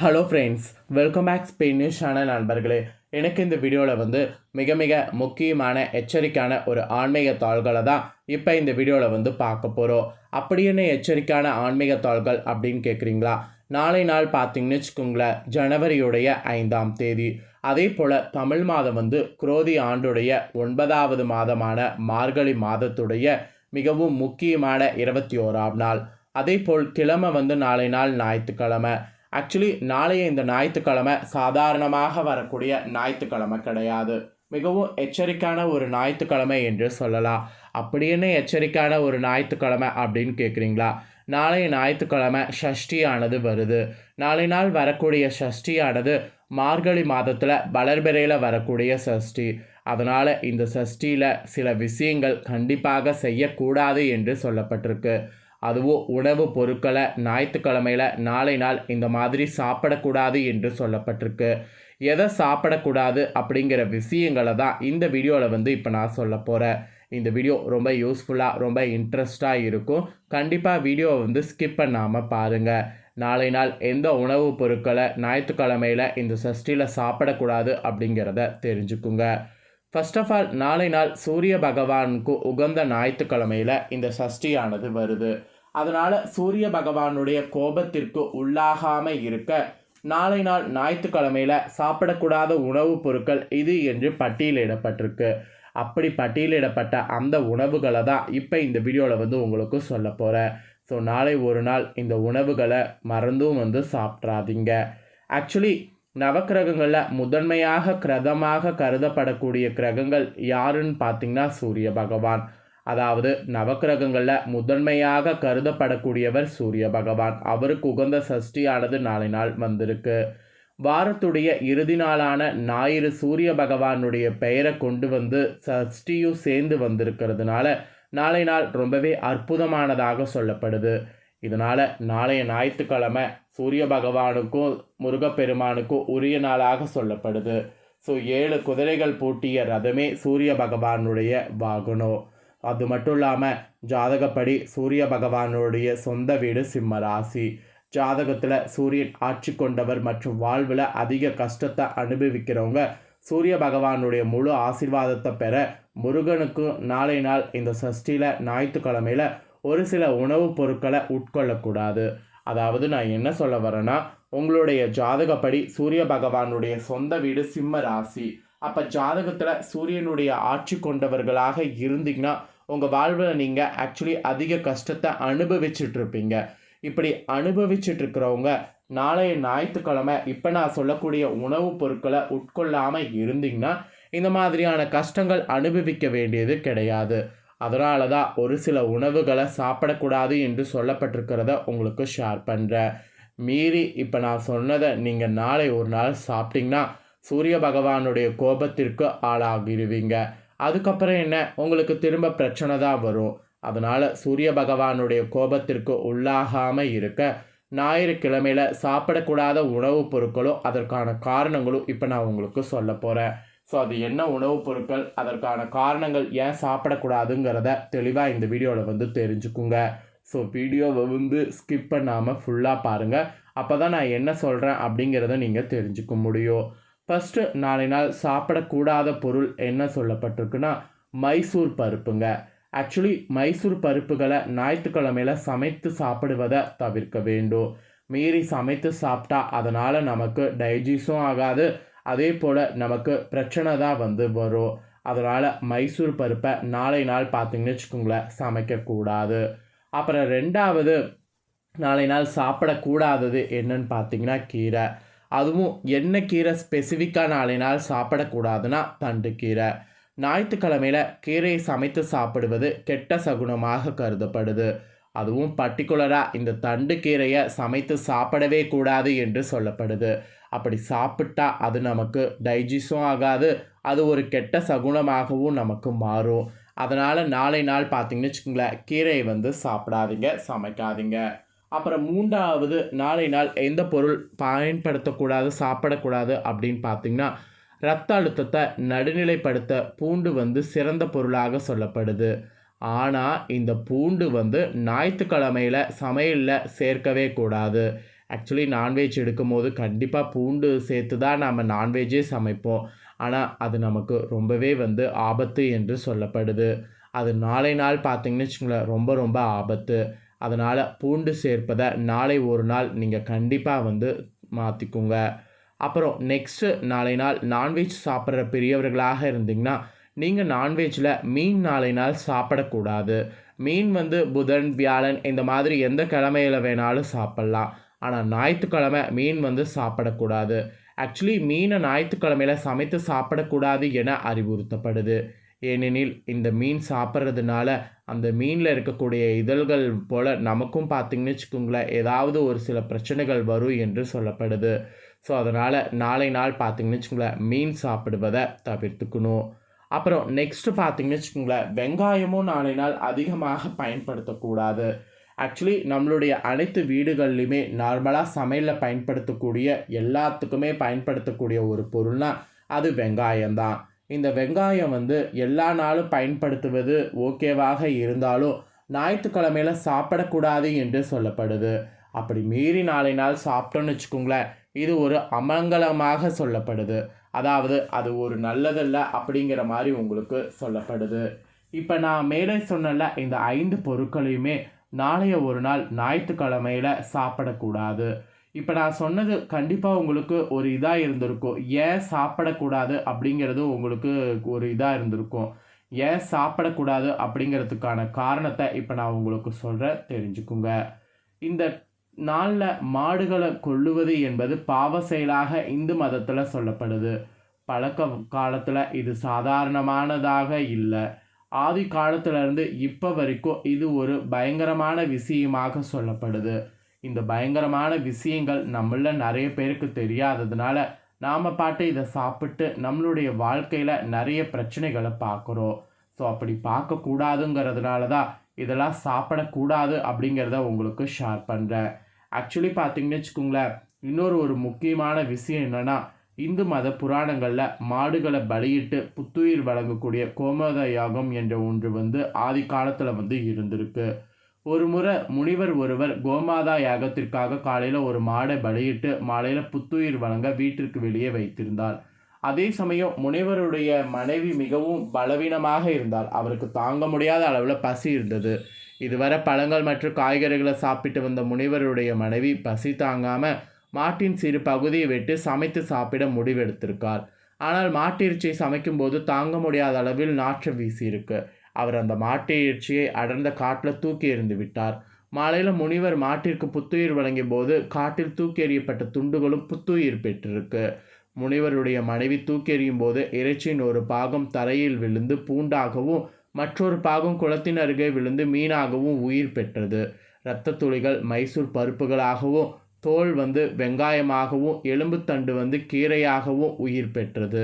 Hello friends welcome back Spain news channel நண்பர்களே. எனக்கு இந்த வீடியோவில் வந்து மிக மிக முக்கியமான எச்சரிக்கையான ஒரு ஆன்மீக தாள்களை தான் இப்போ இந்த வீடியோவில் வந்து பார்க்க போகிறோம் அப்படி என்ன எச்சரிக்கையான ஆன்மீக தாள்கள் அப்படின்னு கேட்குறீங்களா நாளை நாள் பார்த்தீங்கன்னு வச்சுக்கோங்களேன் ஜனவரியுடைய ஐந்தாம் தேதி. அதே போல் தமிழ் மாதம் வந்து குரோதி ஆண்டுடைய ஒன்பதாவது மாதமான மார்கழி மாதத்துடைய மிகவும் முக்கியமான இருபத்தி ஓராம் நாள். அதே போல் கிழமை வந்து நாளை நாள் ஞாயிற்றுக்கிழமை. ஆக்சுவலி நாளைய இந்த ஞாயிற்றுக்கிழமை சாதாரணமாக வரக்கூடிய ஞாயிற்றுக்கிழமை கிடையாது. மிகவும் எச்சரிக்கையான ஒரு ஞாயிற்றுக்கிழமை என்று சொல்லலாம். அப்படி என்ன எச்சரிக்கையான ஒரு ஞாயிற்றுக்கிழமை அப்படின்னு கேட்குறீங்களா நாளைய ஞாயிற்றுக்கிழமை ஷஷ்டியானது வருது. நாளை நாள் வரக்கூடிய ஷஷ்டியானது மார்கழி மாதத்தில் வளர்பிறையில் வரக்கூடிய சஷ்டி அதனால் இந்த சஷ்டியில் சில விஷயங்கள் கண்டிப்பாக செய்யக்கூடாது என்று சொல்லப்பட்டிருக்கு. அதுவும் உணவு பொருட்களை ஞாயிற்றுக்கிழமையில் நாளை நாள் இந்த மாதிரி சாப்பிடக்கூடாது என்று சொல்லப்பட்டிருக்கு. எதை சாப்பிடக்கூடாது அப்படிங்கிற விஷயங்களை தான் இந்த வீடியோவில் வந்து இப்போ நான் சொல்ல போகிறேன் இந்த வீடியோ ரொம்ப யூஸ்ஃபுல்லாக ரொம்ப இன்ட்ரெஸ்டாக இருக்கும். கண்டிப்பாக வீடியோவை வந்து ஸ்கிப் பண்ணாமல் பாருங்கள் நாளை நாள் எந்த உணவுப் பொருட்களை ஞாயிற்றுக்கிழமையில் இந்த சஷ்டியில் சாப்பிடக்கூடாது அப்படிங்கிறத தெரிஞ்சுக்குங்க. ஃபர்ஸ்ட் ஆஃப் ஆல் நாளை நாள் சூரிய பகவானுக்கு உகந்த ஞாயிற்றுக்கிழமையில் இந்த சஷ்டியானது வருது. அதனால் சூரிய பகவானுடைய கோபத்திற்கு உள்ளாகாமல் இருக்க நாளை நாள் ஞாயிற்றுக்கிழமையில் சாப்பிடக்கூடாத உணவுப் பொருட்கள் இது என்று பட்டியலிடப்பட்டிருக்கு அப்படி பட்டியலிடப்பட்ட அந்த உணவுகளை தான் இப்போ இந்த வீடியோவில் வந்து உங்களுக்கு சொல்ல போகிறேன் ஸோ நாளை ஒரு நாள் இந்த உணவுகளை மறந்தும் வந்து சாப்பிட்றாதீங்க ஆக்சுவலி நவக்கிரகங்களில் முதன்மையாக கிரதமாக கருதப்படக்கூடிய கிரகங்கள் யாருன்னு பார்த்தீங்கன்னா சூரிய பகவான். அதாவது நவக்கிரகங்களில் முதன்மையாக கருதப்படக்கூடியவர் சூரிய பகவான். அவருக்கு உகந்த சஷ்டியானது நாளை நாள் வந்திருக்கு. வாரத்துடைய இறுதி நாளான ஞாயிறு சூரிய பகவானுடைய பெயரை கொண்டு வந்து சஷ்டியும் சேர்ந்து வந்திருக்கிறதுனால நாளை நாள் ரொம்பவே அற்புதமானதாக சொல்லப்படுது. இதனால் நாளைய ஞாயிற்றுக்கிழமை சூரிய பகவானுக்கும் முருகப்பெருமானுக்கும் உரிய நாளாக சொல்லப்படுது. ஸோ ஏழு குதிரைகள் பூட்டிய ரதமே சூரிய பகவானுடைய வாகனம். அது மட்டும் இல்லாமல் ஜாதகப்படி சூரிய பகவானுடைய சொந்த வீடு சிம்ம ராசி. ஜாதகத்தில் சூரியன் ஆட்சி கொண்டவர் மற்றும் வாழ்வில் அதிக கஷ்டத்தை அனுபவிக்கிறவங்க சூரிய பகவானுடைய முழு ஆசிர்வாதத்தை பெற முருகனுக்கு நாளை நாள் இந்த சஷ்டியில் ஞாயிற்றுக்கிழமையில் ஒரு சில உணவுப் பொருட்களை உட்கொள்ளக்கூடாது. அதாவது நான் என்ன சொல்ல வரேன்னா உங்களுடைய ஜாதகப்படி சூரிய பகவானுடைய சொந்த வீடு சிம்ம ராசி. அப்போ ஜாதகத்தில் சூரியனுடைய ஆட்சி கொண்டவர்களாக இருந்தீங்கன்னா உங்கள் வாழ்வில் நீங்கள் ஆக்சுவலி அதிக கஷ்டத்தை அனுபவிச்சுட்ருப்பீங்க. இப்படி அனுபவிச்சுட்டு இருக்கிறவங்க நாளைய ஞாயிற்றுக்கிழமை இப்போ நான் சொல்லக்கூடிய உணவுப் பொருட்களை உட்கொள்ளாமல் இருந்தீங்கன்னா இந்த மாதிரியான கஷ்டங்கள் அனுபவிக்க வேண்டியது கிடையாது. அதனால தான் ஒரு சில உணவுகளை சாப்பிடக்கூடாது என்று சொல்லப்பட்டிருக்கிறத உங்களுக்கு ஷேர் பண்ணுறேன் மீறி இப்போ நான் சொன்னதை நீங்கள் நாளை ஒரு நாள் சாப்பிட்டீங்கன்னா சூரிய பகவானுடைய கோபத்திற்கு ஆளாகிடுவீங்க அதுக்கப்புறம் என்ன? உங்களுக்கு திரும்ப பிரச்சனை தான் வரும். அதனால் சூரிய பகவானுடைய கோபத்திற்கு உள்ளாகாமல் இருக்க ஞாயிற்றுக்கிழமையில் சாப்பிடக்கூடாத உணவுப் பொருட்களும் அதற்கான காரணங்களும் இப்போ நான் உங்களுக்கு சொல்ல போகிறேன் ஸோ அது என்ன உணவுப் பொருட்கள்? அதற்கான காரணங்கள் ஏன் சாப்பிடக்கூடாதுங்கிறத தெளிவாக இந்த வீடியோவில் வந்து தெரிஞ்சுக்குங்க. ஸோ வீடியோவை வந்து ஸ்கிப் பண்ணாமல் ஃபுல்லாக பாருங்கள் அப்போ தான் நான் என்ன சொல்கிறேன் அப்படிங்கிறத நீங்கள் தெரிஞ்சுக்க முடியும். ஃபஸ்ட்டு நாளை நாள் சாப்பிடக்கூடாத பொருள் என்ன சொல்லப்பட்டிருக்குன்னா மைசூர் பருப்புங்க. ஆக்சுவலி மைசூர் பருப்புகளை ஞாயிற்றுக்கிழமையில் சமைத்து சாப்பிடுவதை தவிர்க்க வேண்டும். மீறி சமைத்து சாப்பிட்டா அதனால் நமக்கு டைஜிஸும் ஆகாது. அதே போல் நமக்கு பிரச்சனை தான் வந்து வரும். அதனால் மைசூர் பருப்பை நாளை நாள் பார்த்தீங்கன்னு வச்சுக்கோங்களேன் சமைக்கக்கூடாது. அப்புறம் ரெண்டாவது நாளை நாள் சாப்பிடக்கூடாதது என்னன்னு பார்த்தீங்கன்னா கீரை. அதுவும் என்ன கீரை ஸ்பெசிஃபிக்காக நாளை நாள் சாப்பிடக்கூடாதுன்னா தண்டு கீரை. ஞாயிற்றுக்கிழமையில் கீரையை சமைத்து சாப்பிடுவது கெட்ட சகுனமாக கருதப்படுது. அதுவும் பர்டிகுலராக இந்த தண்டு கீரையை சமைத்து சாப்பிடவே கூடாது என்று சொல்லப்படுது. அப்படி சாப்பிட்டா அது நமக்கு டைஜிஸும் ஆகாது. அது ஒரு கெட்ட சகுனமாகவும் நமக்கு மாறும். அதனால் நாளை நாள் பார்த்தீங்கன்னு வச்சுக்கோங்களேன் கீரையை வந்து சாப்பிடாதீங்க சமைக்காதீங்க. அப்புறம் மூன்றாவது நாளை நாள் எந்த பொருள் பயன்படுத்தக்கூடாது சாப்பிடக்கூடாது அப்படின்னு பார்த்தீங்கன்னா ரத்த அழுத்தத்தை நடுநிலைப்படுத்த பூண்டு வந்து சிறந்த பொருளாக சொல்லப்படுது. ஆனால் இந்த பூண்டு வந்து ஞாயிற்றுக்கிழமையில் சமையலில் சேர்க்கவே கூடாது. ஆக்சுவலி நான்வெஜ் எடுக்கும்போது கண்டிப்பாக பூண்டு சேர்த்து தான் நம்ம நான்வெஜ்ஜே சமைப்போம். ஆனால் அது நமக்கு ரொம்பவே வந்து ஆபத்து என்று சொல்லப்படுது. அது நாளை நாள் பார்த்தீங்கன்னு வச்சுங்களேன் ரொம்ப ரொம்ப ஆபத்து. அதனால் பூண்டு சேர்ப்பதை நாளை ஒரு நாள் நீங்கள் கண்டிப்பாக வந்து மாற்றிக்குங்க அப்புறம் நெக்ஸ்ட்டு நாளை நாள் நான்வெஜ் சாப்பிட்ற பெரியவர்களாக இருந்தீங்கன்னா நீங்கள் நான்வெஜ்ஜில் மீன் நாளை நாள் சாப்பிடக்கூடாது. மீன் வந்து புதன் வியாழன் இந்த மாதிரி எந்த கிழமையில் வேணாலும் சாப்பிட்லாம். ஆனால் ஞாயிற்றுக்கிழமை மீன் வந்து சாப்பிடக்கூடாது. ஆக்சுவலி மீனை ஞாயிற்றுக்கிழமையில் சமைத்து சாப்பிடக்கூடாது என அறிவுறுத்தப்படுது. ஏனெனில் இந்த மீன் சாப்பிட்றதுனால அந்த மீனில் இருக்கக்கூடிய இதழ்கள் போல் நமக்கும் பார்த்திங்கன்னு வச்சுக்கோங்களேன் ஏதாவது ஒரு சில பிரச்சனைகள் வரும் என்று சொல்லப்படுது. ஸோ அதனால் நாளை நாள் பார்த்திங்கன்னு வச்சுக்கோங்களேன் மீன் சாப்பிடுவதை தவிர்த்துக்கணும். அப்புறம் நெக்ஸ்ட்டு பார்த்திங்கன்னு வச்சுக்கோங்களேன் வெங்காயமும் நாளை நாள் அதிகமாக பயன்படுத்தக்கூடாது. ஆக்சுவலி நம்மளுடைய அனைத்து வீடுகள்லையுமே நார்மலாக சமையலில் பயன்படுத்தக்கூடிய எல்லாத்துக்குமே பயன்படுத்தக்கூடிய ஒரு பொருள்னால் அது வெங்காயம்தான். இந்த வெங்காயம் வந்து எல்லா நாளும் பயன்படுத்துவது ஓகேவாக இருந்தாலும் ஞாயிற்றுக்கிழமையில் சாப்பிடக்கூடாது என்று சொல்லப்படுது. அப்படி மீறி நாளை நாள் சாப்பிட்டோன்னு வச்சுக்கோங்களேன் இது ஒரு அமங்கலமாக சொல்லப்படுது. அதாவது அது ஒரு நல்லதல்ல அப்படிங்கிற மாதிரி உங்களுக்கு சொல்லப்படுது. இப்போ நான் மேலே சொன்னல இந்த ஐந்து பொருட்களையுமே நாளைய ஒரு நாள் ஞாயிற்றுக்கிழமையில் சாப்பிடக்கூடாது. இப்போ நான் சொன்னது கண்டிப்பாக உங்களுக்கு ஒரு இதாக இருந்திருக்கும். ஏன் சாப்பிடக்கூடாது அப்படிங்கிறது உங்களுக்கு ஒரு இதாக இருந்திருக்கும். ஏன் சாப்பிடக்கூடாது அப்படிங்கிறதுக்கான காரணத்தை இப்போ நான் உங்களுக்கு சொல்கிறேன் தெரிஞ்சுக்குங்க. இந்த நாளில் மாடுகளை கொள்ளுவது என்பது பாவ செயலாக இந்து மதத்தில் சொல்லப்படுது. பழக்க காலத்தில் இது சாதாரணமானதாக இல்லை. ஆதி காலத்திலேருந்து இப்போ வரைக்கும் இது ஒரு பயங்கரமான விஷயமாக சொல்லப்படுது. இந்த பயங்கரமான விஷயங்கள் நம்மள நிறைய பேருக்கு தெரியாததுனால நாம் பாட்டு இதை சாப்பிட்டு நம்மளுடைய வாழ்க்கையில் நிறைய பிரச்சனைகளை பார்க்குறோம். ஸோ அப்படி பார்க்கக்கூடாதுங்கிறதுனால தான் இதெல்லாம் சாப்பிடக்கூடாது அப்படிங்கிறத உங்களுக்கு ஷேர் பண்ணுறேன் ஆக்சுவலி பார்த்தீங்கன்னு வச்சுக்கோங்களேன் இன்னொரு ஒரு முக்கியமான விஷயம் என்னென்னா இந்து மத புராணங்களில் மாடுகளை பலியிட்டு புத்துயிர் வழங்கக்கூடிய கோமத யாகம் என்ற ஒன்று வந்து ஆதி காலத்தில் வந்து இருந்திருக்கு. ஒரு முறை முனிவர் ஒருவர் கோமாதா யாகத்திற்காக காலையில் ஒரு மாடை பலியிட்டு மாலையில் புத்துயிர் வழங்க வீட்டிற்கு வெளியே வைத்திருந்தார். அதே சமயம் முனிவருடைய மனைவி மிகவும் பலவீனமாக இருந்தால் அவருக்கு தாங்க முடியாத அளவில் பசி இருந்தது. இதுவரை பழங்கள் மற்றும் காய்கறிகளை சாப்பிட்டு வந்த முனிவருடைய மனைவி பசி தாங்காமல் மாட்டின் சிறு பகுதியை விட்டு சமைத்து சாப்பிட முடிவெடுத்திருக்கார். ஆனால் மாட்டிறைச்சியை சமைக்கும்போது தாங்க முடியாத அளவில் நாற்றம் வீசியிருக்கு. அவர் அந்த மாட்டு இறைச்சியை அடர்ந்த காட்டில் தூக்கி எறிந்து விட்டார். மாலையில் முனிவர் மாட்டிற்கு புத்துயிர் வழங்கிய போது காட்டில் தூக்கி எறியப்பட்ட துண்டுகளும் புத்துயிர் பெற்றிருக்கு. முனிவருடைய மனைவி தூக்கி எறியும் போது இறைச்சியின் ஒரு பாகம் தரையில் விழுந்து பூண்டாகவும் மற்றொரு பாகம் குளத்தின் அருகே விழுந்து மீனாகவும் உயிர் பெற்றது. இரத்த துளிகள் மைசூர் பருப்புகளாகவும் தோல் வந்து வெங்காயமாகவும் எலும்புத்தண்டு வந்து கீரையாகவும் உயிர் பெற்றது.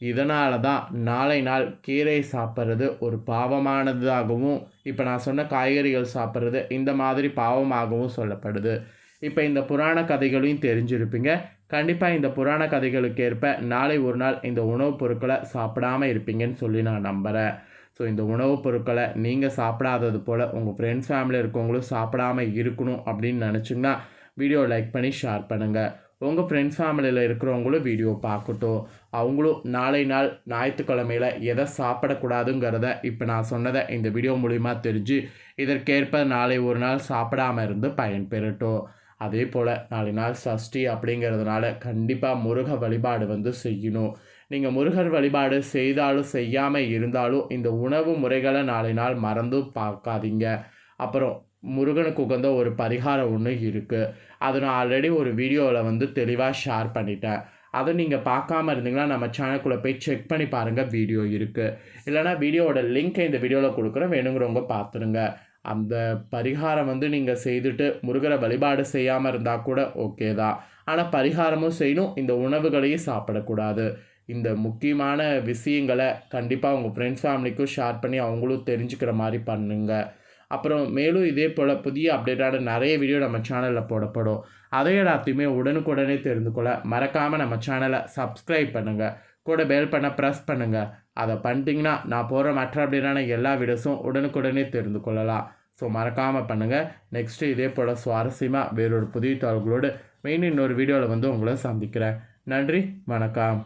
இதனால தான் நாளை நாள் கீரை சாப்பிட்றது ஒரு பாவமானதாகவும் இப்போ நான் சொன்ன காய்கறிகள் சாப்பிட்றது இந்த மாதிரி பாவமாகவும் சொல்லப்படுது. இப்போ இந்த புராண கதைகளையும் தெரிஞ்சிருப்பீங்க. கண்டிப்பாக இந்த புராண கதைகளுக்கு ஏற்ப நாளை ஒரு நாள் இந்த உணவுப் பொருட்களை சாப்பிடாம இருப்பீங்கன்னு சொல்லி நான் நம்புகிறேன் ஸோ இந்த உணவுப் பொருட்களை நீங்கள் சாப்பிடாதது போல் உங்கள் ஃப்ரெண்ட்ஸ் ஃபேமிலியில் இருக்கவங்களும் சாப்பிடாம இருக்கணும் அப்படின்னு நினச்சிங்கன்னா வீடியோ லைக் பண்ணி ஷேர் பண்ணுங்கள் உங்கள் ஃப்ரெண்ட்ஸ் ஃபேமிலியில் இருக்கிறவங்களும் வீடியோ பார்க்கட்டும். அவங்களும் நாளை நாள் ஞாயிற்றுக்கிழமையில் எதை சாப்பிடக்கூடாதுங்கிறத இப்போ நான் சொன்னதை இந்த வீடியோ மூலிமா தெரிஞ்சு இதற்கேற்ப நாளை ஒரு நாள் சாப்பிடாம இருந்து பயன்பெறட்டும் அதே போல் நாளை நாள் சஷ்டி அப்படிங்கிறதுனால கண்டிப்பாக முருக வழிபாடு வந்து செய்யணும். நீங்கள் முருகர் வழிபாடு செய்தாலும் செய்யாமல் இருந்தாலும் இந்த உணவு முறைகளை நாளை நாள் மறந்து பார்க்காதீங்க. அப்புறம் முருகனுக்கு உகந்த ஒரு பரிகாரம் ஒன்று இருக்குது அதை நான் ஆல்ரெடி ஒரு வீடியோவில் வந்து தெளிவாக ஷேர் பண்ணிட்டேன். அதை நீங்கள் பார்க்காம இருந்தீங்கன்னா நம்ம சேனலுக்குள்ளே போய் செக் பண்ணி பாருங்கள் வீடியோ இருக்குது இல்லைனா வீடியோவோட லிங்க்கை இந்த வீடியோவில் கொடுக்குறேன். வேணுங்கிறவங்க பார்த்துருங்க. அந்த பரிகாரம் வந்து நீங்கள் செய்துட்டு முருகரை வழிபாடு செய்யாமல் இருந்தால் கூட ஓகே தான். ஆனால் பரிகாரமும் செய்யணும் இந்த உணவுகளையும் சாப்பிடக்கூடாது. இந்த முக்கியமான விஷயங்களை கண்டிப்பாக உங்கள் ஃப்ரெண்ட்ஸ் ஃபேமிலிக்கும் ஷேர் பண்ணி அவங்களும் தெரிஞ்சுக்கிற மாதிரி பண்ணுங்கள் அப்புறம் மேலும் இதே போல் புதிய அப்டேட்டான நிறைய வீடியோ நம்ம சேனலில் போடப்படும். அதை எல்லாத்தையுமே உடனுக்குடனே தெரிந்து கொள்ள மறக்காமல் நம்ம சேனலை சப்ஸ்கிரைப் பண்ணுங்கள் கூட பெல் பண்ண ப்ரெஸ் பண்ணுங்கள் அதை பண்ணிட்டீங்கன்னா நான் போகிற மற்ற அப்டேட்டான எல்லா வீடியோஸும் உடனுக்குடனே தெரிந்து கொள்ளலாம். ஸோ மறக்காமல் பண்ணுங்கள் நெக்ஸ்ட்டு இதே போல் சுவாரஸ்யமாக வேறொரு புதிய தாள்களோடு மெயின் இன்னொரு வீடியோவில் வந்து உங்களை சந்திக்கிறேன். நன்றி வணக்கம்.